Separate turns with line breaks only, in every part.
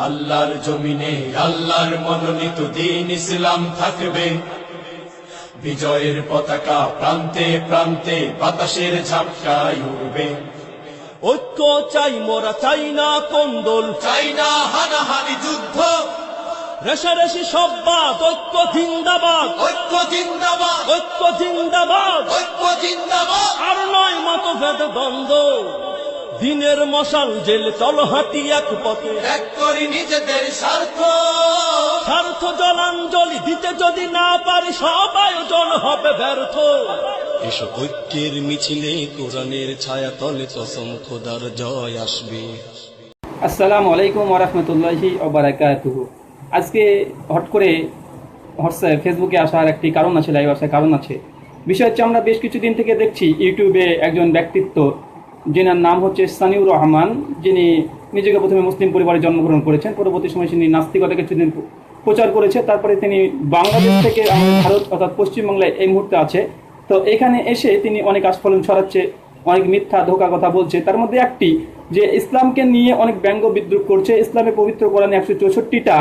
আল্লাহর জমিনে আল্লাহর মনোনীত দিন ইসলাম থাকবে। বিজয়ের পতাকা প্রান্তে প্রান্তে বাতাসের ঝাপটায় উড়বে।
ঐক্য চাই মোরা, চাই না কন্দল।
চাই না হানাহানি যুদ্ধ।
রেশারেশি সব বাদ ঐক্য জিন্দাবাদ।
ঐক্য জিন্দাবাদ।
ঐক্য জিন্দাবাদ।
ঐক্য জিন্দাবাদ।
আর নয় মতভেদ দ্বন্দ্ব। দিনের মশাল জেল চল হাঁটি এক পথে।
এক করি নিজেদের স্বার্থ।
স্বার্থ জলাঞ্জলি দিতে যদি না পারি সব আয়োজন হবে ব্যর্থ। এসো ঐক্যের মিছিলে কোরআনের ছায়া তলে কসম খোদার জয় আসবে।
আসসালামু আলাইকুম ওরহমতুল্লাহি ওবারাকাতুহু আজকে হট করে হোয়াটসঅ্যাপ ফেসবুকে আসার একটি কারণ আছে লাইভ আসার কারণ আছে। বিষয় হচ্ছে আমরা বেশ কিছুদিন থেকে দেখছি ইউটিউবে একজন ব্যক্তিত্ব যেনার নাম হচ্ছে সানিউর রহমান, যিনি নিজেকে প্রথমে মুসলিম পরিবারে জন্মগ্রহণ করেছেন, পরবর্তী সময় তিনি নাস্তিকতা কিছুদিন প্রচার করেছে, তারপরে তিনি বাংলাদেশ থেকে আমাদের ভারত অর্থাৎ পশ্চিমবাংলায় এই মুহূর্তে আছে। তো এখানে এসে তিনি অনেক আস্ফলন ছড়াচ্ছে, অনেক মিথ্যা, ধোকা কথা বলছে। তার মধ্যে একটি যে ইসলামকে নিয়ে অনেক ব্যঙ্গ বিদ্রুপ করছে ইসলামের পবিত্র কোরআনে একশো চৌষট্টিটা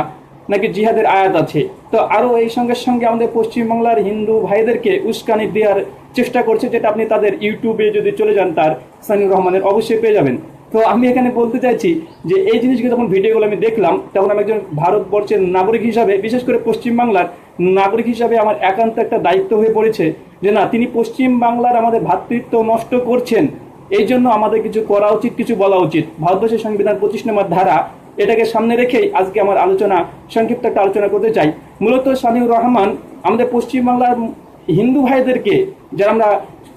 নাকি জিহাদের আয়াত আছে? তো আরও এই সঙ্গে সঙ্গে আমাদের পশ্চিমবাংলার হিন্দু ভাইদেরকে উস্কানি দেওয়ার চেষ্টা করছে, যেটা আপনি তাদের ইউটিউবে যদি চলে যান, তার সানিউর রহমানের অবশ্যই পেয়ে যাবেন। তো আমি এখানে বলতে চাইছি যে এই জিনিসগুলো যখন ভিডিওগুলো আমি দেখলাম, তখন আমি একজন ভারতবর্ষের নাগরিক হিসাবে, বিশেষ করে পশ্চিমবাংলার নাগরিক হিসাবে আমার একান্ত একটা দায়িত্ব হয়ে পড়েছে যে না, তিনি পশ্চিম বাংলার আমাদের ভ্রাতৃত্ব নষ্ট করছেন। এই জন্য আমাদের কিছু করা উচিত, কিছু বলা উচিত। ভারতবর্ষের সংবিধান পঁচিশ নম্বর ধারা এটাকে সামনে রেখেই আজকে আমার আলোচনা, সংক্ষিপ্ত একটা আলোচনা করতে চাই। মূলত সানিউর রহমান আমাদের পশ্চিমবাংলার হিন্দু ভাইদেরকে, যারা আমরা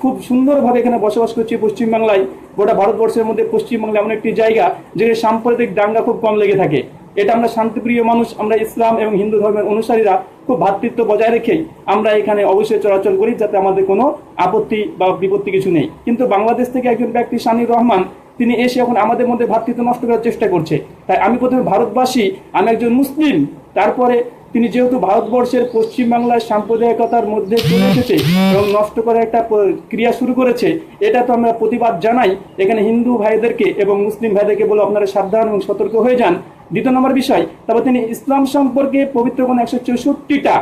খুব সুন্দরভাবে এখানে বসবাস করছি পশ্চিমবাংলায়, গোটা ভারতবর্ষের মধ্যে পশ্চিমবাংলা এমন একটি জায়গা, যেখানে সাম্প্রতিক দাঙ্গা খুব কম লেগে থাকে। এটা আমরা শান্তিপ্রিয় মানুষ, আমরা ইসলাম এবং হিন্দু ধর্মের অনুসারীরা খুব ভ্রাতৃত্ব বজায় রেখেই আমরা এখানে অবশ্যই চলাচল করি যাতে আমাদের কোনো আপত্তি বা বিপত্তি কিছু নেই। কিন্তু বাংলাদেশ থেকে একজন ব্যক্তি সানির রহমান, তিনি এসে এখন আমাদের মধ্যে ভ্রাতৃত্ব নষ্ট করার চেষ্টা করছে। তাই আমি প্রথমে ভারতবাসী, আমি একজন মুসলিম, তারপরে তিনি যেহেতু ভারতবর্ষের পশ্চিমবাংলার সাম্প্রদায়িকতার মধ্যে চলে এসেছে এবং নষ্ট করার একটা ক্রিয়া শুরু করেছে, এটা তো আমরা প্রতিবাদ জানাই। এখানে হিন্দু ভাইদেরকে এবং মুসলিম ভাইদেরকে বলে আপনারা সাবধান এবং সতর্ক হয়ে যান। দ্বিতীয় নম্বর বিষয়, তারপর তিনি ইসলাম সম্পর্কে পবিত্র কোন একশো চৌষট্টিটা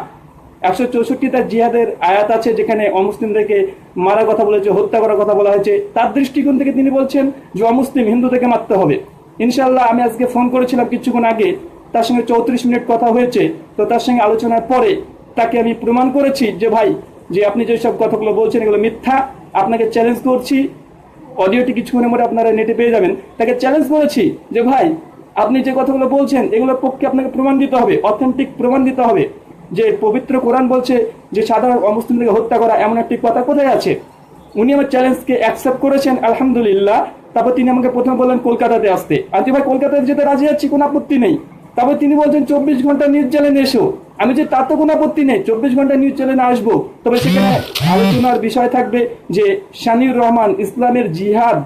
একশো চৌষট্টিটা জিহাদের আয়াত আছে যেখানে অমুসলিমদেরকে মারার কথা বলেছে, হত্যা করার কথা বলা হয়েছে। তার দৃষ্টিকোণ থেকে তিনি বলছেন যে অমুসলিম হিন্দুদেরকে মারতে হবে। ইনশাল্লাহ আমি আজকে ফোন করেছিলাম কিছুক্ষণ আগে, তার সঙ্গে চৌত্রিশ মিনিট কথা হয়েছে। তো তার সঙ্গে আলোচনার পরে তাকে আমি প্রমাণ করেছি যে ভাই, যে আপনি যেসব কথাগুলো বলছেন এগুলো মিথ্যা। আপনাকে চ্যালেঞ্জ করছি অডিওটি কিছুক্ষণের মধ্যে আপনারা নেটে পেয়ে যাবেন। তাকে চ্যালেঞ্জ করেছি যে ভাই আপনি যে কথাগুলো বলছেন, এগুলোর পক্ষে আপনাকে প্রমাণ দিতে হবে অথেন্টিক প্রমাণ দিতে হবে যে পবিত্র কোরআন বলছে যে সাধারণ অমুসলিমদেরকে হত্যা করা এমন একটি কথা কোথায় আছে। উনি আমার চ্যালেঞ্জকে অ্যাকসেপ্ট করেছেন, আলহামদুলিল্লাহ। তারপর তিনি আমাকে প্রথমে বললেন, কলকাতাতে আসতে। আমি ভাই কলকাতায় যেতে রাজি আছি, কোনো আপত্তি নেই। তারপর তিনি বলছেন, চব্বিশ ঘণ্টা নিউজ চ্যানেলে এসো। আমি যে, তার তো কোনো আপত্তি নেই, চব্বিশ ঘণ্টা নিউজ চ্যানেলে আসব। তবে সেখানে আলোচনার বিষয় থাকবে যে শানিউর রহমান ইসলামের জিহাদ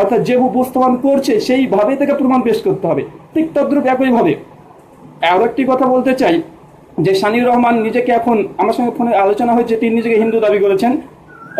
অর্থাৎ যে উপস্থাপন করছে সেইভাবে তাকে প্রমাণ পেশ করতে হবে। ঠিক তদ্রুপ একইভাবে। আরও একটি কথা বলতে চাই, যে শানিউর রহমান নিজেকে এখন, আমার সঙ্গে ফোনে আলোচনা হয়েছে, তিনি নিজেকে হিন্দু দাবি করেছেন।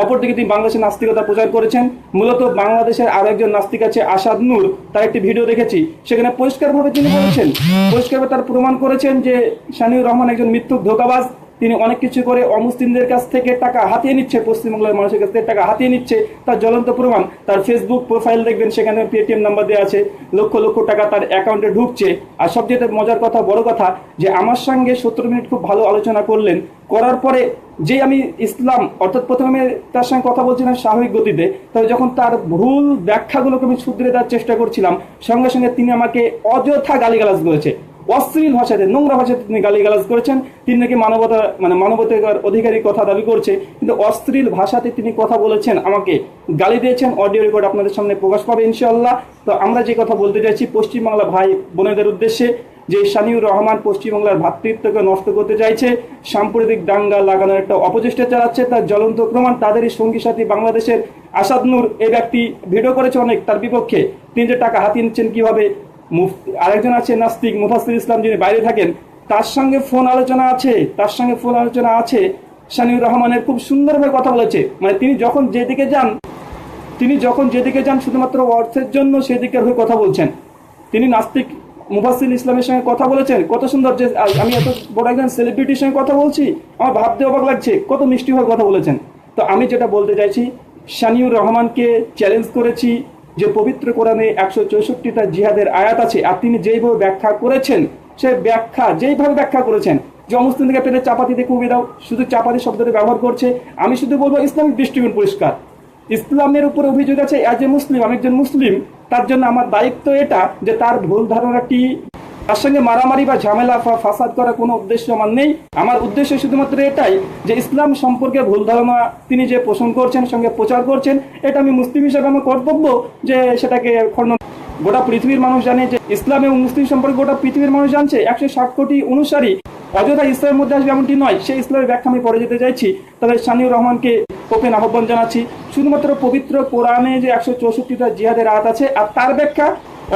অপরদিকে তিনি বাংলাদেশের নাস্তিকতা প্রচার করেছেন। মূলত বাংলাদেশের আরও একজন নাস্তিক আছে আসাদ নূর, তার একটি ভিডিও দেখেছি। সেখানে পরিষ্কারভাবে তিনি বলেছেন, পরিষ্কারভাবে তার প্রমাণ করেছেন যে সানিউর রহমান একজন মৃত্যুক ধোকাবাজ। তিনি অনেক কিছু করে অমুসলিমদের কাছ থেকে টাকা হাতিয়ে নিচ্ছে, পশ্চিমবাংলার মানুষের কাছ থেকে টাকা হাতিয়ে নিচ্ছে, তার জ্বলন্ত প্রমাণ, তার ফেসবুক প্রোফাইল দেখবেন, সেখানে পেটিএম নাম্বার দেওয়া আছে, লক্ষ লক্ষ টাকা তার অ্যাকাউন্টে ঢুকছে। আর সবচেয়ে মজার কথা, বড় কথা, যে আমার সঙ্গে সত্তর মিনিট খুব ভালো আলোচনা করলেন, করার পরে যে আমি ইসলাম, অর্থাৎ প্রথমে তার সঙ্গে কথা বলছিলাম স্বাভাবিক গতিতে, তবে যখন তার ভুল ব্যাখ্যাগুলোকে আমি শুধরে দেওয়ার চেষ্টা করছিলাম, সঙ্গে সঙ্গে তিনি আমাকে অযথা গালিগালাজ করেছে। অশ্লীল ভাষাতে, নোংরা ভাষাতে তিনি গালিগালাজ করেছেন। তিনি নাকি মানবতা মানে মানবতার অধিকারী কথা দাবি করছে। কিন্তু অশ্লীল ভাষাতে তিনি কথা বলেছেন, আমাকে গালি দিয়েছেন। অডিও রেকর্ড আপনাদের সামনে প্রকাশ পাবে ইনশাআল্লাহ। তো আমরা যে কথা বলতে চাইছি, পশ্চিমবাংলা ভাই বোনেদের উদ্দেশ্যে, যে শানিউর রহমান পশ্চিমবাংলার ভাতৃত্বকে নষ্ট করতে চাইছে, সাম্প্রতিক দাঙ্গা লাগানোর একটা অপচেষ্টা চালাচ্ছে, তার জ্বলন্ত প্রমাণ তাদেরই সঙ্গী সাথী বাংলাদেশের আসাদ নূর। এই ব্যক্তি ভিডিও করেছে অনেক, তার বিপক্ষে। তিনি যে টাকা হাতিয়ে নিচ্ছেন কীভাবে? আরেকজন আছে নাস্তিক মুফাসির ইসলাম যিনি বাইরে থাকেন, তার সঙ্গে ফোন আলোচনা আছে, তার সঙ্গে ফোন আলোচনা আছে। শানিউর রহমানের খুব সুন্দরভাবে কথা বলেছে। মানে তিনি যখন যেদিকে যান, তিনি যখন যেদিকে যান, শুধুমাত্র অর্থের জন্য সেদিকের হয়ে কথা বলছেন। তিনি নাস্তিক মুফাসিল ইসলামের সঙ্গে কথা বলেছেন। কত সুন্দর যে আমি এত বড় একজন সেলিব্রিটির সঙ্গে কথা বলছি, আমার ভাবতে অবাক লাগছে, কত মিষ্টিভাবে কথা বলেছেন। তো আমি যেটা বলতে চাইছি, শানিউর রহমানকে চ্যালেঞ্জ করেছি যে পবিত্র কোরআনে একশো চৌষট্টিটা জিহাদের আয়াত আছে আর তিনি যেইভাবে ব্যাখ্যা করেছেন, সে ব্যাখ্যা, যেইভাবে ব্যাখ্যা করেছেন, যে অমুসলিম থেকে পেলে চাপাতি দিয়ে কমিয়ে দাও, শুধু চাপাতি শব্দটা ব্যবহার করছে। আমি শুধু বলব ইসলামিক দৃষ্টিকোণ পরিষ্কার। ইসলামের উপরে অভিযোগ আছে অ্যাজ এ মুসলিম আমি একজন মুসলিম তার জন্য আমার দায়িত্ব এটা যে তার ভুল ধারণাটি তার সঙ্গে মারামারি বা ঝামেলা বা ফাসাদ করার কোনো উদ্দেশ্য আমার নেই। আমার উদ্দেশ্য শুধুমাত্র এটাই যে ইসলাম সম্পর্কে ভুল ধারণা তিনি যে পোষণ করছেন, সঙ্গে প্রচার করছেন, এটা আমি মুসলিম হিসেবে আমার কর্তব্য যে সেটাকে খণ্ডন গোটা পৃথিবীর মানুষ জানে যে ইসলাম এবং মুসলিম সম্পর্কে গোটা পৃথিবীর মানুষ জানছে। একশো ষাট কোটি অনুসারী অযথা ইসলামের মধ্যে আসবে এমনটি নয়, সেই ইসলামের ব্যাখ্যা আমি পড়ে যেতে চাইছি। তবে শানিউর রহমানকে ওপেন আহ্বান জানাচ্ছি। শুধুমাত্র পবিত্র কোরআনে যে একশো চৌষট্টিটা জিহাদের আয়াত আছে আর তার ব্যাখ্যা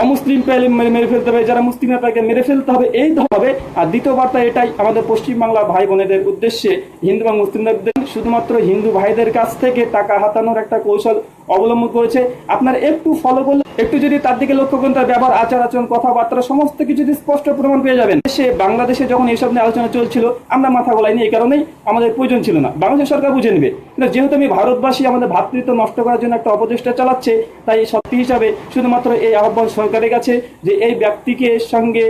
অমুসলিম পেলে মেরে ফেলতে হবে, যারা মুসলিমরা তাকে মেরে ফেলতে হবে, এই হবে আর দ্বিতীয় বার্তা এটাই, আমাদের পশ্চিমবাংলা ভাই বোনেদের উদ্দেশ্যে, হিন্দু এবং মুসলিমদের শুধুমাত্র হিন্দু ভাইদের কাছ থেকে টাকা হাতানোর একটা কৌশল অবলম্বন করেছে। আপনার একটু ফলো করলে, একটু যদি তার দিকে লক্ষ্য করেন, তার ব্যবহার, আচার আচরণ, কথাবার্তা, সমস্ত কিছু যদি স্পষ্ট প্রমাণ পেয়ে যাবেন। সে বাংলাদেশে যখন এইসব নিয়ে আলোচনা চলছিল, আমরা মাথা গলাইনি এই কারণেই আমাদের প্রয়োজন ছিল না। বাংলাদেশ সরকার বুঝে নেবে। কিন্তু যেহেতু আমি ভারতবাসী, আমাদের ভাতৃত্ব নষ্ট করার জন্য একটা অপচেষ্টা চালাচ্ছে, তাই সত্যি হিসাবে শুধুমাত্র এই আহ্বান সরকারের কাছে যে এই ব্যক্তিকে সঙ্গে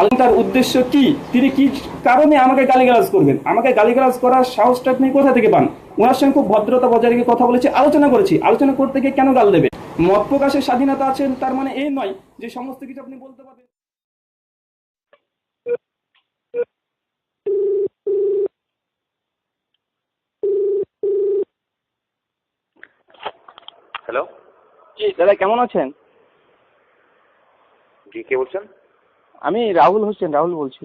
আলোচনার উদ্দেশ্য কি? তিনি কি কারণে আমাকে গালিগালাজ করবেন? আমাকে গালিগালাজ করার সাহসটা আপনি কোথা থেকে পান? ওনার সঙ্গে খুব ভদ্রতা বজায় রেখে কথা বলেছি আলোচনা করেছি। আলোচনা করতে গিয়ে কেন গাল দেবে? মত প্রকাশের স্বাধীনতা আছেন তার মানে এই নয় যে সমস্ত কিছু আপনি বলতে পারবেন।
হ্যালো
জি দাদা কেমন আছেন?
জি কে বলছেন?
আমি রাহুল হোসেন রাহুল বলছি।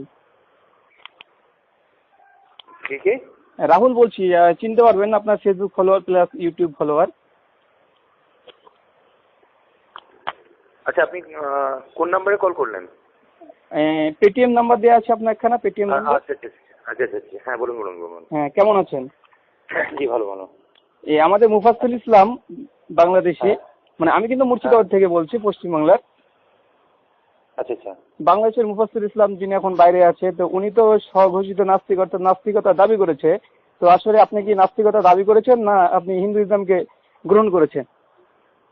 কে কে?
রাহুল বলছি চিনতে পারবেন আপনার Facebook follower plus YouTube follower
আচ্ছা আপনি কোন নাম্বারে কল করলেন?
পেটিএম নাম্বার দেওয়া আছে আপনার এখানে পেটিএম নাম্বার
আচ্ছা আচ্ছা আচ্ছা হ্যাঁ বলুন বলুন বলুন।
হ্যাঁ কেমন আছেন?
জি ভালো ভালো।
এই আমাদের মুফাসসুল ইসলাম বাংলাদেশে
হ্যাঁ।
মানে আমি কিন্তু মুর্শিদাবাদ থেকে বলছি পশ্চিমবাংলার। বাংলাদেশের মুফাসসির ইসলাম যিনি এখন বাইরে আছে তো উনি তো স্বঘোষিত নাস্তিক অর্থাৎ নাস্তিকতা দাবি করেছে। তো আসলে আপনি কি নাস্তিকতা দাবি করেছেন না আপনি হিন্দু ইসলামকে গ্রহণ করেছেন?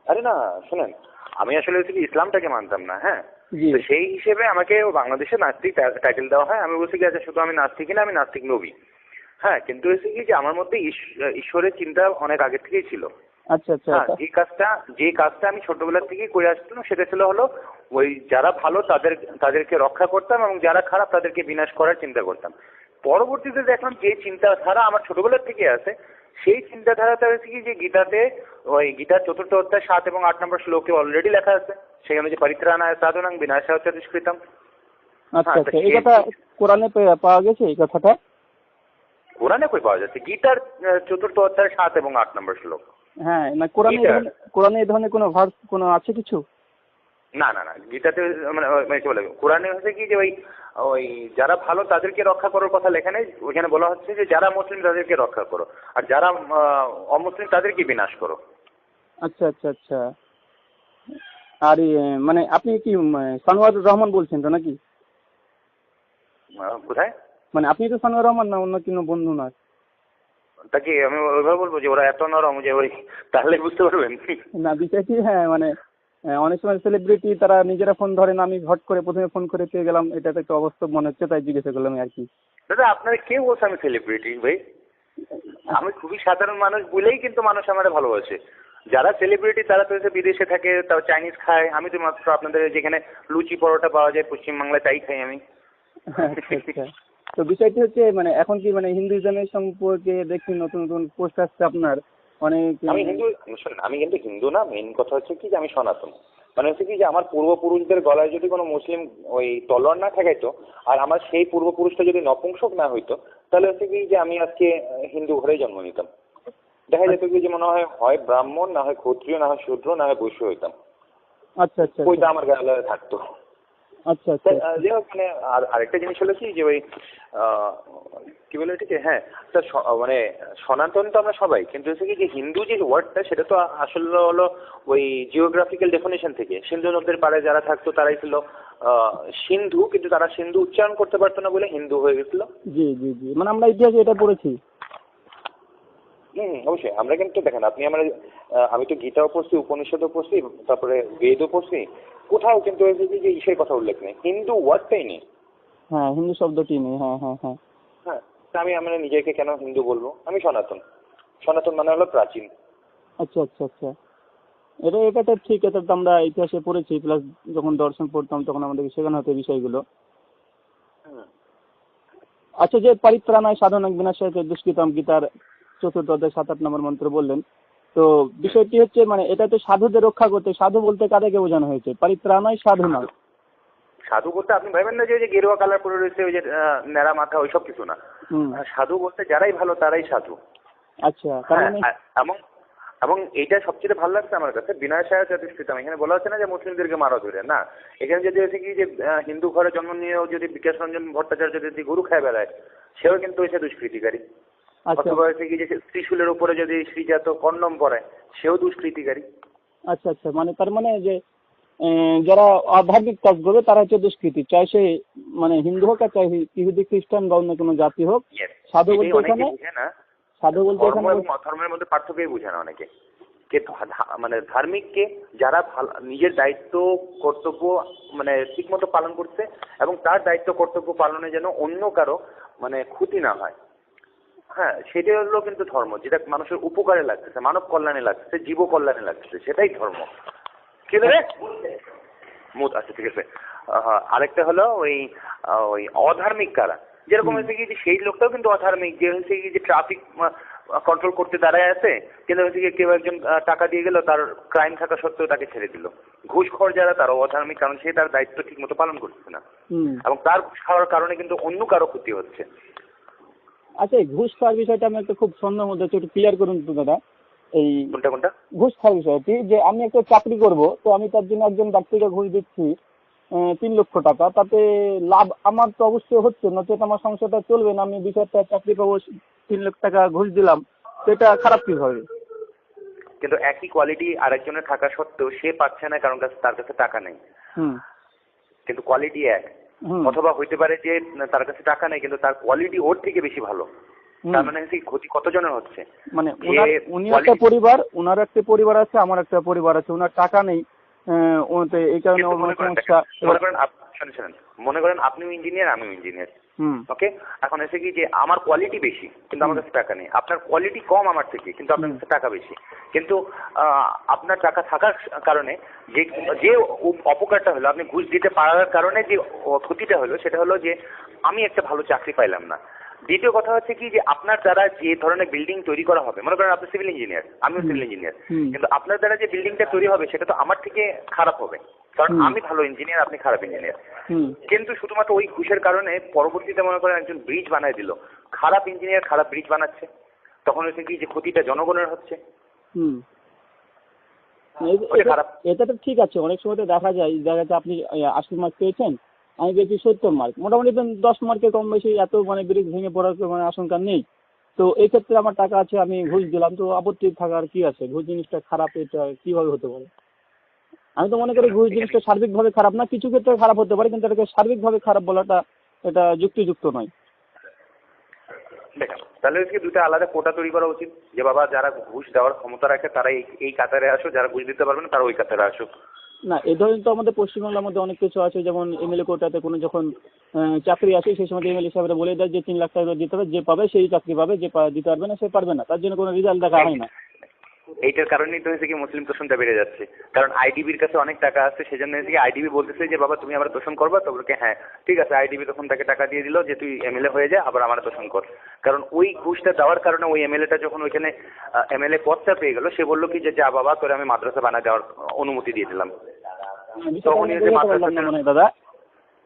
আরে না শুনেন আমি আসলে ইসলামটাকে মানতাম না হ্যাঁ? সেই হিসেবে আমাকে বাংলাদেশে নাস্তিক টাইটেল দেওয়া হয়। আমি বলছি কি আচ্ছা শুধু আমি নাস্তিক না আমি নাস্তিক নবী। হ্যাঁ কিন্তু হচ্ছে কি যে আমার মধ্যে ঈশ- ঈশ্বরের চিন্তা অনেক আগে থেকেই ছিল।
আচ্ছা আচ্ছা
হ্যাঁ যে কাজটা যে কাজটা আমি ছোটবেলা থেকেই করে আসছিলাম সেটা ছিল হলো ওই যারা ভালো তাদের তাদেরকে রক্ষা করতাম এবং যারা খারাপ তাদেরকে বিনাশ করার চিন্তা করতাম। পরবর্তীতে দেখলাম যে চিন্তাধারা আমার ছোটবেলার থেকে আছে সেই চিন্তাধারাটা হচ্ছে কি যে গীতাতে ওই গীতার চতুর্থ অধ্যায় সাত এবং আট নম্বর শ্লোকে অলরেডি লেখা আছে সেখানে যে পরিত্রাণায় সাধনাং বিনাশা হচ্ছে দুষ্কৃতম
আচ্ছা
হ্যাঁ,
আচ্ছা এই কথা কোরআনে পাওয়া গেছে এই কথাটা?
কোরআনে কই পাওয়া যাচ্ছে? গীতার চতুর্থ অধ্যায় সাত এবং আট নম্বর শ্লোক।
হ্যাঁ না কোরআনে কোরআনে এই ধরনের কোনো ভার্স কোনো আছে কিছু?
না না না গীতাতে মানে মানে কি বলে কোরআনে হচ্ছে কি যে ওই ওই যারা ভালো তাদেরকে রক্ষা করার কথা লেখা নেই ওইখানে বলা হচ্ছে যে যারা মুসলিম তাদেরকে রক্ষা করো আর যারা অমুসলিম তাদেরকে বিনাশ করো।
আচ্ছা আচ্ছা আচ্ছা। আর মানে আপনি কি সানোয়ার রহমান বলছেন তো নাকি?
কোথায়?
মানে আপনি তো সানোয়ার রহমান না অন্য কোনো বন্ধু না
তাকে আমি ওইভাবে বলব যে ওরা এত নরম যে ওই তাহলে বুঝতে পারবেন?
না বিষয়টি হ্যাঁ মানে অনেক সময় সেলিব্রিটি তারা নিজেরা ফোন ধরে না আমি হট করে প্রথমে ফোন করে পেয়ে গেলাম এটা তো একটা অবাস্তব মনে হচ্ছে তাই জিজ্ঞাসা করলাম আর কি।
দাদা আপনারা কে বলছে আমি সেলিব্রিটি ভাই? আমি খুবই সাধারণ মানুষ বলেই কিন্তু মানুষ আমার ভালোবাসে। যারা সেলিব্রিটি তারা তো এসে বিদেশে থাকে তাও চাইনিজ খায়। আমি তো মাত্র আপনাদের যেখানে লুচি পরোটা পাওয়া যায় পশ্চিমবাংলায় তাই খাই আমি।
আচ্ছা আচ্ছা। তো বিষয়টি হচ্ছে মানে এখন কি মানে হিন্দুইজমের সম্পর্কে দেখছি নতুন নতুন পোস্ট আসছে আপনার? অনেক
আমি হিন্দু শোনেন আমি কিন্তু হিন্দু না মেইন কথা হচ্ছে কি যে আমি সনাতন। মানে হচ্ছে কি যে আমার পূর্বপুরুষদের গলায় যদি কোনো মুসলিম ওই তলোয়ার না থাকাইতো আর আমার সেই পূর্বপুরুষটা যদি নপুংসক না হইতো তাহলে হচ্ছে কি যে আমি আজকে হিন্দু ঘরে জন্ম নিতাম। দেখা যেত কি যে মনে হয় হয় ব্রাহ্মণ না হয় ক্ষত্রিয় না হয় শূদ্র না হয় বৈশ্য হইতাম।
আচ্ছা আচ্ছা
ওইটা আমার গায়ে থাকতো।
আচ্ছা আচ্ছা।
আহ, মানে আর আরেকটা জিনিস হলো কি যে ওই কি বলে এটাকে হ্যাঁ তা মানে সনাতন তো আমরা সবাই কিন্তু হচ্ছে কি যে হিন্দু যে ওয়ার্ডটা সেটা তো আসলে হলো ওই জিওগ্রাফিক্যাল ডেফিনেশন থেকে। সিন্ধু নদের পাড়ে যারা থাকতো তারাই ছিল আহ, সিন্ধু কিন্তু তারা সিন্ধু উচ্চারণ করতে পারতো না বলে হিন্দু হয়ে গেছিল।
জি জি জি। মানে আমরা ইতিহাসে এটা পড়েছি।
হুম অবশ্যই। আমরা কিন্তু দেখেন আপনি আমরা আমি তো গীতাও পড়ছি উপনিষদও পড়ছি তারপরে বেদও পড়ছি। কোথাও কিন্তু যে কথা উল্লেখ নেই। হিন্দু ওয়ার্ডটাই নেই।
হ্যাঁ হিন্দু শব্দটি নেই হ্যাঁ হ্যাঁ হ্যাঁ।
হ্যাঁ আমি আমরা নিজেকে কেন হিন্দু বলব? আমি সনাতন। সনাতন মানে হলো প্রাচীন।
আচ্ছা আচ্ছা আচ্ছা। এটা এটা তো ঠিক এটা তো আমরা ইতিহাসে পড়েছি প্লাস যখন দর্শন পড়তাম তখন আমাদেরকে শেখানো হতো বিষয়গুলো। আচ্ছা যে পরিত্রাণায় সাধনাক বিনাশায় দুষ্কৃতম গীতার চতুর্থ অধ্যায় সাত আট নম্বর মন্ত্র বললেন। তো বিষয়টি হচ্ছে মানে এটা তো সাধুদের রক্ষা করতে সাধু বলতে কাদেরকে বোঝানো হয়েছে? পরিত্রাণায় সাধনা
সাধু বলতে আপনি ভাবেন না যে গেরুয়া কালার পরে রয়েছে ওই যে ন্যাড়া মাথা ওইসব কিছু না। সাধু বলতে যারাই ভালো তারাই সাধু।
আচ্ছা
হ্যাঁ,
মানে
এবং এবং এইটা সবচেয়ে ভালো লাগছে আমার কাছে বিনয় সাহা চতুষ্কৃতম এখানে বলা হচ্ছে না যে মুসলিমদেরকে মারা ধরে না। এখানে যদি হচ্ছে কি যে হিন্দু ঘরে জন্ম নিয়েও যদি বিকাশ রঞ্জন ভট্টাচার্য যদি গরু খায় বেড়ায় সেও কিন্তু হয়েছে দুষ্কৃতিকারী। অথবা হচ্ছে কি যে ত্রিশূলের উপরে যদি শ্রীজাত কন্ডম পরে সেও দুষ্কৃতিকারী।
আচ্ছা আচ্ছা। মানে তার মানে যে যারা আধ্যাত্মিক কাজ করবে তারা হচ্ছে দুষ্কৃতি। চাই সে মানে হিন্দু হোক আর চাই ইহুদি খ্রিস্টান বা অন্য কোনো জাতি হোক সাধু বলতে এখানে সাধু বলতে এখানে
এবং অধর্মের মধ্যে পার্থক্যই বুঝে না অনেকে। কে মানে ধার্মিককে যারা নিজের দায়িত্ব কর্তব্য মানে ঠিক মতো পালন করছে এবং তার দায়িত্ব কর্তব্য পালনে যেন অন্য কারও মানে ক্ষতি না হয়। হ্যাঁ সেটাই হলো কিন্তু ধর্ম যেটা মানুষের উপকারে লাগতেছে মানব কল্যাণে লাগতেছে জীব কল্যাণে লাগতেছে সেটাই ধর্ম। কি মুদ আচ্ছা ঠিক আছে। আরেকটা হলো ওই ওই অধার্মিক কারা যেরকম হচ্ছে কি সেই লোকটাও কিন্তু অধার্মিক যে হচ্ছে কি যে ট্রাফিক কন্ট্রোল করতে দাঁড়ায় আছে কিন্তু হচ্ছে কি কেউ একজন টাকা দিয়ে গেল তার ক্রাইম থাকা সত্ত্বেও তাকে ছেড়ে দিল। ঘুষখোর যারা তারাও অধার্মিক কারণ সে তার দায়িত্ব ঠিক মতো পালন করছে না। এবং তার ঘুষ খাওয়ার কারণে কিন্তু অন্য কারও ক্ষতি হচ্ছে।
আচ্ছা এই ঘুষ খাওয়ার বিষয়টা আমি একটা খুব সন্দেহের মধ্যে একটু ক্লিয়ার করুন তো দাদা। এই
কোনটা কোনটা?
ঘুষ খাওয়ার বিষয়টি যে আমি একটা চাকরি করব তো আমি তার জন্য একজন ব্যক্তিকে ঘুষ দিচ্ছি তিন লক্ষ টাকা। তাতে লাভ আমার তো অবশ্যই হচ্ছে নচেত আমার সংসারটা চলবে না আমি বিষয়টা চাকরি পাবো তিন লক্ষ টাকা ঘুষ দিলাম তো এটা খারাপ কি হবে?
কিন্তু একই কোয়ালিটি আরেকজনের থাকা সত্ত্বেও সে পাচ্ছে না কারণ তার কাছে টাকা নেই।
হুম।
কিন্তু কোয়ালিটি এক। অথবা হইতে পারে যে তার কাছে টাকা নেই কিন্তু তার কোয়ালিটি ওর থেকে বেশি ভালো। তার মানে ক্ষতি কতজনের হচ্ছে?
মানে উনি একটা পরিবার ওনার একটা পরিবার আছে আমার একটা পরিবার আছে ওনার টাকা নেই এই কারণে
মনে করেন আপনি ইঞ্জিনিয়ার আমিও ইঞ্জিনিয়ার ওকে এখন এসে কি যে আমার কোয়ালিটি বেশি কিন্তু আমার কাছে টাকা নেই। আপনার কোয়ালিটি কম আমার থেকে কিন্তু আপনার কাছে টাকা বেশি। কিন্তু আহ, আপনার টাকা থাকার কারণে যে যে অপকারটা হলো আপনি ঘুষ দিতে পারার কারণে যে ক্ষতিটা হলো সেটা হলো যে আমি একটা ভালো চাকরি পাইলাম না। দ্বিতীয় কথা হচ্ছে কি যে আপনার দ্বারা যে ধরনের বিল্ডিং তৈরি করা হবে মনে করেন আপনি সিভিল ইঞ্জিনিয়ার আমিও সিভিল ইঞ্জিনিয়ার কিন্তু আপনার দ্বারা যে বিল্ডিংটা তৈরি হবে সেটা তো আমার থেকে খারাপ হবে। কারণ আমি ভালো ইঞ্জিনিয়ার আপনি খারাপ ইঞ্জিনিয়ার কিন্তু শুধুমাত্র ওই ঘুষের কারণে পরবর্তীতে মনে করেন একজন ব্রিজ বানায় দিল। খারাপ ইঞ্জিনিয়ার খারাপ ব্রিজ বানাচ্ছে। তখন হচ্ছে কি যে ক্ষতিটা জনগণের হচ্ছে।
এটা-
খারাপ।
এটা তো ঠিক আছে অনেক সময় তো দেখা যায় দেখা যাচ্ছে আপনি আহ, আশি মার্ক পেয়েছেন। আমি পেয়েছি সত্তর মার্ক মোটামুটি দশ মার্কের কম বেশি এত মানে ব্রিজ ভেঙে পড়ার মানে আশঙ্কা নেই। তো এই ক্ষেত্রে আমার টাকা আছে, আমি ঘুষ দিলাম। তো আপত্তি থাকার কি আছে? ঘুষ জিনিসটা খারাপ, এটা কীভাবে হতে পারে? আমি তো মনে করি ঘুষ জিনিসটা সার্বিকভাবে খারাপ না, কিছু ক্ষেত্রে খারাপ হতে পারে, কিন্তু এটাকে সার্বিকভাবে খারাপ বলাটা এটা যুক্তিযুক্ত নয়।
তাহলে কি দুটো আলাদা কোটা তৈরি করা উচিত। যে বাবা, যারা ঘুষ দেওয়ার ক্ষমতা রাখে, তারা এই কাতারে আসো যারা ঘুষ দিতে পারবে না, তারা ওই কাতারে আসো
না, এ ধরনের তো আমাদের পশ্চিমবাংলার মধ্যে অনেক কিছু আছে, যেমন এমএলএ কোটাতে কোনো যখন চাকরি আসে, সেই সময় এমএলএ সাহেবরা বলে দেয় যে তিন লাখ টাকা করে দিতে হবে, যে পাবে সেই চাকরি পাবে, যে দিতে পারবে না, সে পারবে না, তার জন্য কোনো রেজাল্ট দেখা হয় না
এইটার কারণেই তো হয়েছে কি মুসলিম তোষণটা বেড়ে যাচ্ছে। কারণ আইডিবির কাছে অনেক টাকা আছে সেজন্য হচ্ছে কি আইডিবি বলতেছে যে বাবা তুমি আমার তোষণ করবা? তোকে হ্যাঁ ঠিক আছে। আইডিবি তখন তাকে টাকা দিয়ে দিল যে তুই এমএলএ হয়ে যা আবার আমার তোষণ কর। কারণ ওই ঘুষটা দেওয়ার কারণে ওই এমএলএটা যখন ওইখানে এমএলএ পদটা পেয়ে গেল সে বলল কি যে যা বাবা তোরে আমি মাদ্রাসা বানা দেওয়ার অনুমতি দিয়ে দিলাম।
বিষয়টা
তখন
আমি
যে
বোঝাতে পারলাম না
মাদ্রাসাটা-
দাদা।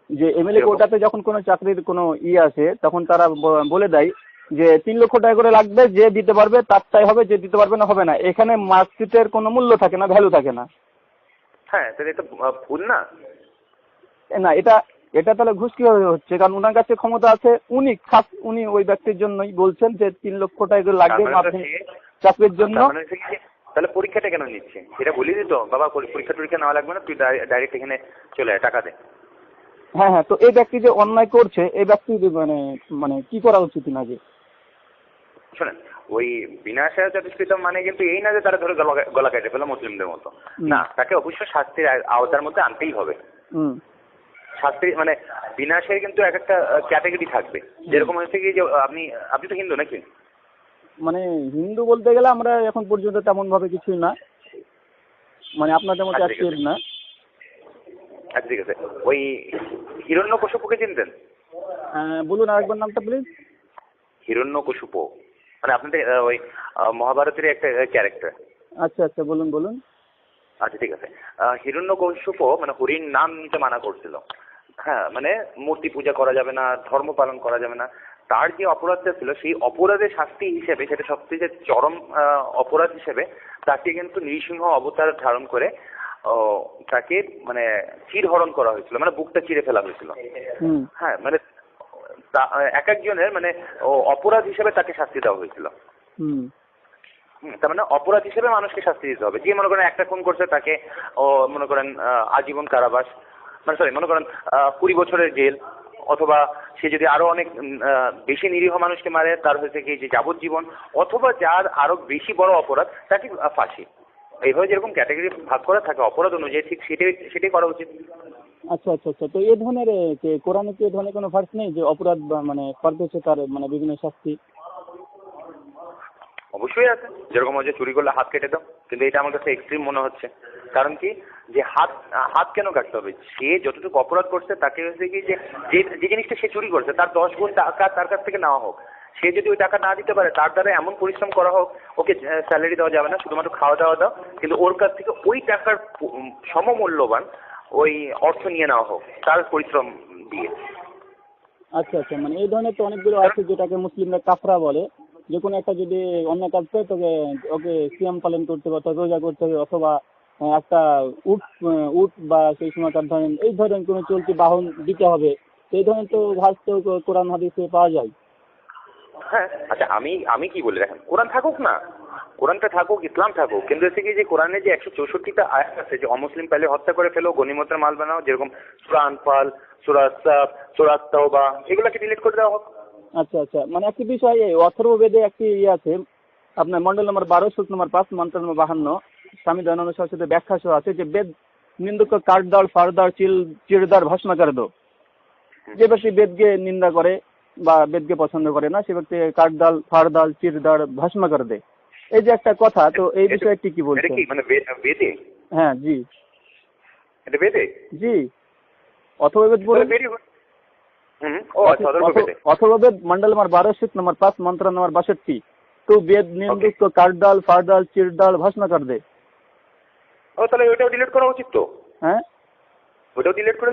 যে এমএলএ কোটাতে যখন কোনো চাকরির কোনো ইয়ে আসে তখন তারা বলে দেয় যে তিন লক্ষ টাকা করে লাগবে যে দিতে পারবে তারটাই হবে যে দিতে পারবে না হবে না। এখানে মার্কশিটের কোনো মূল্য থাকে না ভ্যালু থাকে না।
হ্যাঁ তাহলে এটা ভুল না?
না এটা এটা তাহলে ঘুষ কীভাবে হচ্ছে? কারণ ওনার কাছে ক্ষমতা আছে উনি খাস উনি ওই ব্যক্তির জন্যই বলছেন যে তিন লক্ষ টাকা করে লাগবে চাকরির জন্য।
যে, তাহলে পরীক্ষাটা কেন নিচ্ছে? এটা বলে দিত? বাবা পরীক্ষা টরীক্ষা নেওয়া লাগবে না তুই ডাইরেক্ট এখানে চলে আয় টাকা দে।
হ্যাঁ হ্যাঁ তো এই ব্যক্তি যে অন্যায় করছে এই ব্যক্তি মানে মানে কি করা উচিত নাকি?
শোনেন ওই মানে কিন্তু এই না যে তারা ধরে গলা কেটে ফেলো মুসলিমদের মতো। না। তাকে শাস্তির আওতার মধ্যে আনতেই হবে। শাস্তি মানে বিনাশের কিন্তু এক একটা ক্যাটাগরি থাকবে। যেরকম হচ্ছে কি যে আপনি আপনি তো হিন্দু নাকি?
মানে হিন্দু বলতে গেলে আমরা এখন পর্যন্ত তেমন ভাবে কিছুই না। মানে আপনাদের মতো
আচ্ছা,
অ্যাক্টিভ। না।
আচ্ছা ঠিক আছে। ওই হিরণ্যকশুপুকে চিনতেন?
আহ, বলুন আরেকবার নামটা প্লিজ
হিরণ্যকশুপ। মানে আপনাদের ওই মহাভারতের একটা ক্যারেক্টার
আচ্ছা আচ্ছা বলুন বলুন।
আচ্ছা ঠিক আছে। আহ, হিরণ্যকশুপ মানে হরির নাম নিতে মানা করছিল। হ্যাঁ মানে মূর্তি পূজা করা যাবে না ধর্ম পালন করা যাবে না। তার যে অপরাধটা ছিল সেই অপরাধের শাস্তি হিসেবে সেটা সবচেয়ে চরম অপরাধ হিসেবে তাকে কিন্তু নৃসিংহ অবতার ধারণ করে তাকে মানে চিরহরণ করা হয়েছিল। মানে বুকটা চিরে ফেলা হয়েছিল। হ্যাঁ মানে এক একজনের মানে অপরাধ হিসেবে তাকে শাস্তি দেওয়া হয়েছিল। তার মানে অপরাধ হিসেবে মানুষকে শাস্তি দিতে হবে। যে মনে করেন একটা খুন করছে তাকে ও মনে করেন আজীবন কারাবাস মানে সরি মনে করেন কুড়ি বছরের জেল অথবা সে যদি আরও অনেক বেশি নিরীহ মানুষকে মারে তার হয়েছে কি যে যাবজ্জীবন অথবা যার আরও বেশি বড় অপরাধ তাকে ফাঁসি। এইভাবে যেরকম ক্যাটাগরি ভাগ করা থাকে অপরাধ অনুযায়ী ঠিক সেটাই সেটাই করা উচিত।
আচ্ছা আচ্ছা আচ্ছা। তো এই ধরনের যে কোরআনে কি এই ধরনের কোনো ভার্স নেই যে অপরাধ বা মানে করতেছে তার মানে বিভিন্ন শাস্তি?
অবশ্যই আছে। যেরকম হচ্ছে চুরি করলে হাত কেটে দাও। কিন্তু এটা আমার কাছে এক্সট্রিম মনে হচ্ছে। কারণ কি? যে হাত হাত কেন কাটতে হবে? সে যতটুকু অপরাধ করছে তাকে হচ্ছে কি যে, যে- জিনিসটা সে চুরি করছে, তার দশ গুণ টাকা তার কাছ থেকে নেওয়া হোক। সে যদি ওই টাকা না দিতে পারে, তার দ্বারা এমন পরিশ্রম করা হোক, ওকে স্যালারি দেওয়া যাবে না, শুধুমাত্র খাওয়া দাওয়া দাও। কিন্তু ওর কাছ থেকে ওই টাকার সমমূল্যবান ওই অর্থ নিয়ে নেওয়া হোক, তার পরিশ্রম দিয়ে।
আচ্ছা আচ্ছা মানে এই ধরনের তো অনেকগুলো আছে যেটাকে মুসলিমরা কাফরা বলে। যে কোনো একটা যদি অন্য কাজ করে, তোকে, ওকে সিয়াম পালন করতে হবে, অথবা রোজা করতে হবে, অথবা একটা উট উট বা সেই সময়কার ধরেন, এই ধরেন কোনো চলতি বাহন দিতে হবে। এই ধরনের তো ভাস তো কোরআন হাদিসে পাওয়া যায়।
আচ্ছা আমি আমি কি বলি? দেখেন, কোরআন থাকুক না, কোরআনটা থাকুক, ইসলাম থাকুক, কিন্তু হচ্ছে কি যে কোরআনে যে একশো চৌষট্টিটা আয়াত আছে, যে অমুসলিম পেলে হত্যা করে ফেলো গণিমতের মাল বানাও, যেরকম সুরা আনফাল, সুরা সাব সুরা তাওবা এগুলোকে ডিলিট করে দেওয়া হোক।
আচ্ছা আচ্ছা মানে একটি বিষয়, এই অথর্ববেদে একটি ইয়ে আছে, আপনার মন্ডল নম্বর বারো, সূত্র নম্বর পাঁচ, মন্ত্র নম্বর বাহান্ন, স্বামী দয়ানন্দ সরস্বতী ব্যাখ্যা সহ আছে যে, বেদ, নিন্দুক কাঠদার ফারদার চিল চিরদার করে দো যে ব্যক্তি বেদকে নিন্দা করে বা বেদকে পছন্দ করে না সে ব্যক্তি কাঠদাল ফাড়দাল চিরদাল ভাসমা করে দেয়। এই যে একটা কথা তো এই বিষয়ে কি বলছেন।
মানে
হ্যাঁ জি। জি। অথবা বলে মন্ডল নম্বর বারো শীত নম্বর পাঁচ মন্ত্র নম্বর বাষট্টি। তো বেদ নিন্দুক কাঠডাল ফাড়ডাল চিরডাল ভাষণ কর দে
ও তাহলে ওটাও ডিলিট করা উচিত তো?
হ্যাঁ?
ওটাও ডিলিট করে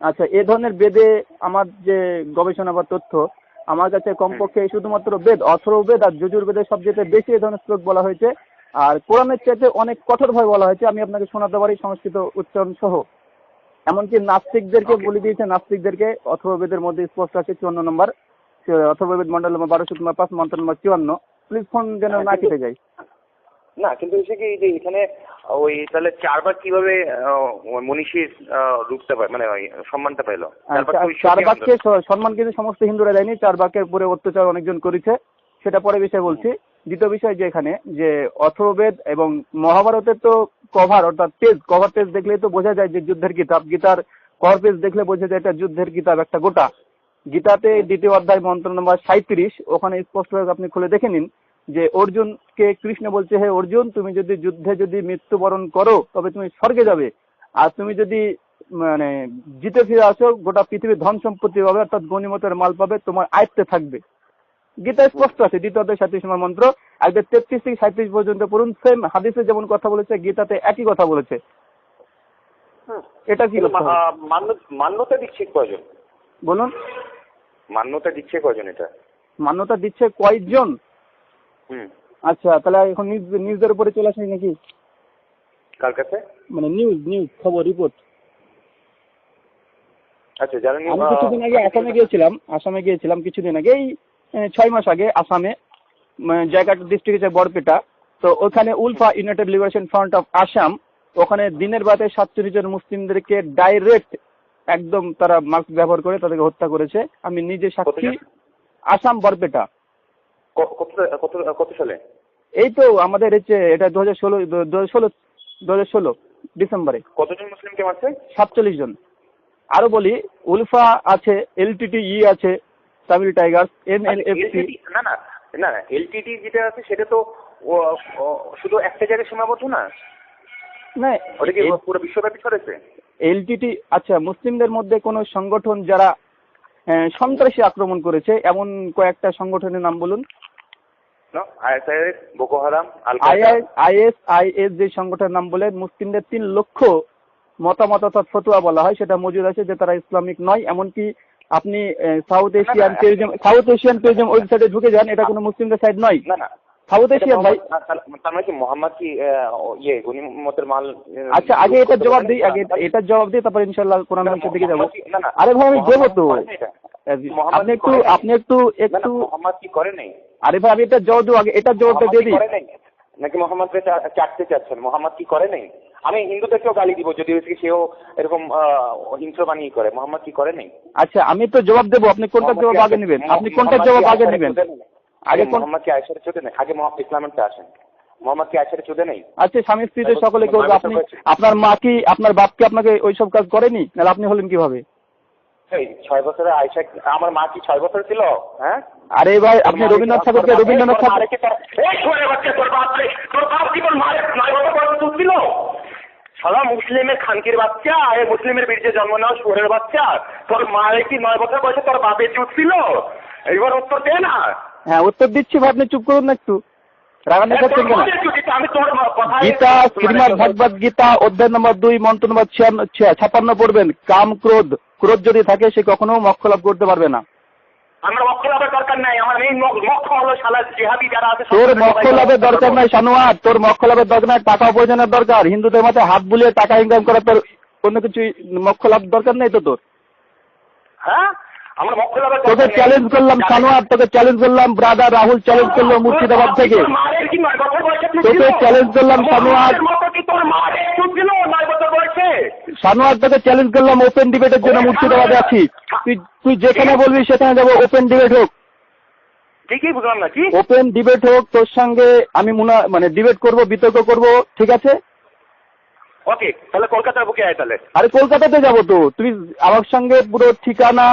আচ্ছা এ ধরনের বেদে আমার যে গবেষণা বা তথ্য আমার কাছে কমপক্ষে শুধুমাত্র বেদ অথর্ববেদ আর যজুর্বেদের সবচেয়ে বেশি এ ধরনের শ্লোক বলা হয়েছে। আর কোরআনের চাইতে অনেক কঠোরভাবে বলা হয়েছে আমি আপনাকে শোনাতে পারি সংস্কৃত উচ্চারণ সহ। এমনকি নাস্তিকদেরকে. বলে দিয়েছে নাস্তিকদেরকে অথর্ববেদের মধ্যে স্পষ্ট আছে চুয়ান্ন নম্বর। অথর্ববেদ মন্ডল নম্বর বারোশো নম্বর পাঁচ মন্ত্র নম্বর চুয়ান্ন। প্লিজ ফোন যেন না কেটে যায়।
না কিন্তু হচ্ছে কি যে এখানে ওই তাহলে চারবার কীভাবে মনীষীর রূপটা পায় মানে ওই সম্মানটা পেল চারবার তো
চার
ঈশ্বরই
আচ্ছা, সম্মান কিন্তু সমস্ত হিন্দুরা দেয়নি চার বাক্যের উপরে অত্যাচার অনেকজন করেছে। সেটা পরে বিষয় বলছি। দ্বিতীয় বিষয় যে এখানে যে অথর্ববেদ এবং মহাভারতের তো কভার অর্থাৎ পেজ কভার পেজ দেখলেই তো বোঝা যায় যে যুদ্ধের কিতাব। গীতার কভার পেজ দেখলে বোঝা যায় এটা যুদ্ধের কিতাব একটা গোটা। গীতাতে দ্বিতীয় অধ্যায় মন্ত্র নম্বর সাঁত্রিশ ওখানে স্পষ্টভাবে আপনি খুলে দেখে নিন। যে অর্জুনকে কৃষ্ণ বলছে হে অর্জুন তুমি যদি যুদ্ধে যদি মৃত্যুবরণ করো তবে তুমি স্বর্গে যাবে। আর তুমি যদি মানে জিতে ফিরে আসো গোটা পৃথিবীর ধন সম্পত্তি পাবে অর্থাৎ গণিমতের মাল পাবে তোমার আয়ত্তে থাকবে। গীতা স্পষ্ট আছে দ্বিতীয় অধ্যায় সাঁত্রিশ নম্বর মন্ত্র। একবার তেত্রিশ থেকে সাঁত্রিশ পর্যন্ত পড়ুন। সেম হাদিসে যেমন কথা বলেছে গীতাতে একই কথা বলেছে। এটা কি
মান্যতা দিচ্ছে কজন
বলুন।
মান্যতা দিচ্ছে কজন এটা?
মান্যতা দিচ্ছে কয়েকজন
হুম
আচ্ছা তাহলে এখন নিউজ নিউজের উপরে চলে আসেনি নাকি?
কার কাছে?
মানে নিউজ নিউজ খবর রিপোর্ট।
আচ্ছা যারা
আমি কিছুদিন আগে আসামে গিয়েছিলাম আসামে গিয়েছিলাম কিছুদিন আগে এই ছয় মাস আগে আসামে জায়গাটা ডিস্ট্রিক্ট হচ্ছে বরপেটা। তো ওখানে ULFA united liberation front of Assam ওখানে দিনের বাদে সাতচল্লিশ জন মুসলিমদেরকে ডাইরেক্ট একদম তারা মাস্ক ব্যবহার করে তাদেরকে হত্যা করেছে। আমি নিজে সাক্ষী আসাম বরপেটা।
কত কত কত সালে?
এই তো আমাদের হচ্ছে এটা দু হাজার ষোলো দু হাজার ষোলো দু হাজার ষোলো ডিসেম্বরে।
কতজন মুসলিমকে মারছে
সাতচল্লিশ জন। আরও বলি উলফা আছে এলটিটি ই আছে Tamil tigers N L F C.
না না না না এলটিটি যেটা আছে সেটা তো শুধু একটা জায়গায় সীমাবদ্ধ না?
না
ওটা কি পুরো বিশ্বব্যাপী ছড়েছে
এলটিটি আচ্ছা মুসলিমদের মধ্যে কোনো সংগঠন যারা সন্ত্রাসী আক্রমণ করেছে। এমন কয়েকটা সংগঠনের নাম বলুন। আইএস আইএস যে সংগঠনের নাম বলে মুসলিমদের তিন লক্ষ মতামত অর্থাৎ ফতুয়া বলা হয় সেটা মজুদ আছে যে তারা ইসলামিক নয়। এমনকি আপনি South Asian South Asian terrorism ওয়েবসাইটে ঢুকে যান এটা কোনো মুসলিমদের সাইড নয়।
না না
সাউথ এশিয়ান ভাই
মোহাম্মদ- তার- তার মানে কি মোহাম্মদ কি আহ, ইয়ে গনিমতের মাল
আচ্ছা আগে এটার জবাব দিই আগে এটার জবাব দিই তারপর ইনশাল্লাহ কোরআন হাদিসের দিকে যাব।
মোহাম্মদ কি- না, না,
আরে ভাই আমি দেবো তো।
করেনি এটা। মোহাম্মদ
আপনি একটু আপনি একটু
না, না,
একটু
মোহাম্মদ কি করে নাই?
আরে ভাই আমি এটার জবাব দেবো আগে এটার জবাবটা দিয়ে দিই।
নাকি মোহাম্মদকে চাটতে চাচ্ছেন? মোহাম্মদ কি করে নাই? আমি হিন্দুদেরকেও গালি দিব যদি সেও এরকম হিংস্র বানিয়ে করে। মোহাম্মদ কি করে নাই?
আচ্ছা আমি তো জবাব দেবো আপনি কোনটার জবাব আগে নেবেন? আপনি কোনটার জবাব আগে নেবেন?
আগে মোহাম্মদ কি আয়সার চোদে নেই? আগে মোহাম্মদ আসেন। মোহাম্মদ কি আয়সার চোদে নেই?
আচ্ছা স্বামী স্ত্রী তো সকলে করবে আপনি আপনার মা কি আপনার বাপ কি আপনাকে ওইসব কাজ করেনি? নাহলে আপনি হলেন কীভাবে?
ছয় বছরে আয়সা আমার মা কি ছয় বছর ছিল? হ্যাঁ?
আরে ভাই আপনি রবীন্দ্রনাথ ঠাকুরকে রবীন্দ্রনাথ ঠাকুর
সারা মুসলিমের খানকির বাচ্চা মুসলিমের বীর্যে জন্ম নেওয়া শুয়ারের বাচ্চা। তোর মায়ের কি নয় বছর বয়সে তোর বাপের দুধ ছিল? এইবার উত্তর দে না।
হ্যাঁ উত্তর দিচ্ছি ভাই আপনি চুপ করুন না একটু। করছেন কেন?
কথা
গীতা শ্রীমদ ভগবত গীতা অধ্যায় নম্বর দুই মন্ত্র নম্বর ছাপ্পান্ন পড়বেন। কাম ক্রোধ। ক্রোধ যদি থাকে সে কখনো মোক্ষ লাভ করতে পারবে না।
আমরা মক্ষ লাভের দরকার নাই আমার মেইন মক্ষ হলো শালা জিহাদি যারা আছে
তোর মোক্ষ লাভের দরকার নাই সানুয়ার তোর মোক্ষ লাভের দরকার নাই টাকা উপার্জনের দরকার। হিন্দুদের মাথায় হাত বুলিয়ে টাকা ইনকাম করার তোর কোনো কিছু মক্ষ লাভ দরকার নেই তো তোর?
হ্যাঁ? আমরা মক্ষ লাভের
তোকে চ্যালেঞ্জ করলাম সানোয়ার তোকে চ্যালেঞ্জ করলাম ব্রাদার রাহুল চ্যালেঞ্জ করল মুর্শিদাবাদ থেকে। তোকে চ্যালেঞ্জ করলাম সানোয়ার। সানোয়ার তোকে চ্যালেঞ্জ করলাম ওপেন ডিবেটের জন্য মুর্শিদাবাদে আছি। তুই তুই যেখানে বলবি সেখানে যাব ওপেন ডিবেট হোক।
ঠিকই বুঝলাম না কি?
ওপেন ডিবেট হোক তোর সঙ্গে আমি মুনা মানে ডিবেট করব বিতর্ক করব ঠিক আছে?
ওকে তাহলে কলকাতার বুকে আয় তাহলে।
আরে কলকাতাতে যাব তো। তুই আমার সঙ্গে পুরো ঠিকানা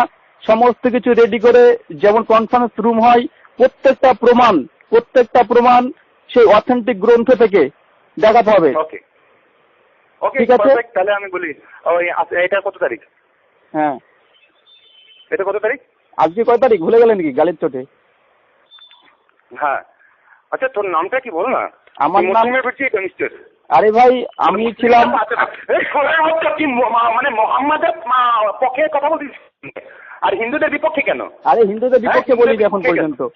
সমস্ত কিছু রেডি করে যেমন কনফারেন্স রুম হয় প্রত্যেকটা প্রমাণ প্রত্যেকটা প্রমাণ সেই অথেন্টিক গ্রন্থ থেকে দেখাতে হবে।
ওকে
ঠিক আছে।
তাহলে আমি বলি এটা কত তারিখ?
হ্যাঁ।
এটা কত তারিখ?
আজকে কয় তারিখ? ভুলে গেলেন কি গালির চোটে?
হ্যাঁ। আচ্ছা তোর নামটা কি বল না?
আমার নাম- আরে ভাই আমি ছিলাম
মানে মোহাম্মদের পক্ষে কথা বলছিস? আর হিন্দুদের বিপক্ষে কেন?
আরে হিন্দুদের বিপক্ষে
হ্যাঁ,
বলিনি এখন পর্যন্ত।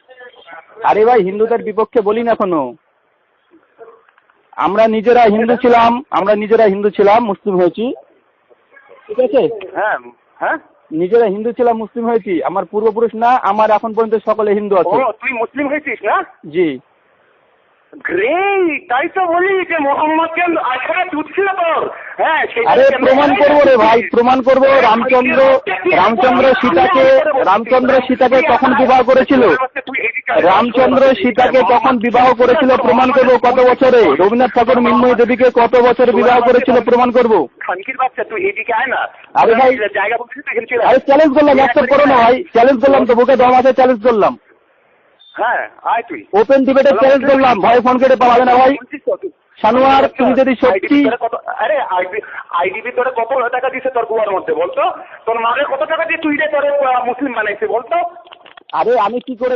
আরে ভাই হিন্দুদের বিপক্ষে বলিনি এখনও। আমরা নিজেরা হিন্দু ছিলাম আমরা নিজেরা হিন্দু ছিলাম মুসলিম হয়েছি। ঠিক আছে?
হ্যাঁ হ্যাঁ?
নিজেরা হিন্দু ছিলাম মুসলিম হয়েছি। আমার পূর্বপুরুষ না আমার এখন পর্যন্ত সকলে হিন্দু আছে।
তুই মুসলিম হয়েছিস না?
জি।
গ্রেট তাই তো বলি যে মোহাম্মদকে আশারা দুধ ছিল হ্যাঁ
আরে প্রমাণ করব রে ভাই প্রমাণ করব রামচন্দ্র রামচন্দ্র সীতাকে রামচন্দ্র সীতাকে কখন বিবাহ করেছিল? রামচন্দ্র সীতাকে কখন বিবাহ করেছিল প্রমাণ করব কত বছরে? রবীন্দ্রনাথ ঠাকুর মিন্ময় দেবীকে কত বছরে বিবাহ করেছিল প্রমাণ করব?
খানকির বাচ্চা তুই এদিকে আয় না।
আরে ভাই-
জায়গা।
আরে চ্যালেঞ্জ করলাম অ্যাকসেপ্ট করো না ভাই চ্যালেঞ্জ করলাম তো বুকে দম আছে চ্যালেঞ্জ করলাম।
হ্যাঁ আয় তুই
ওপেন ডিবেটে চ্যালেঞ্জ করলাম। ভাই ফোন কেটে পালাবে না ভাই। সানোয়ার তুমি যদি সত্যি
কত আরে আইডিবি তোরে কত টাকা দিছে তোর গুয়ার মধ্যে বলতো? তোর মারে কত টাকা দিয়ে তুই রে তোর মুসলিম বানাইছে বলতো?
আরে আমি কি করে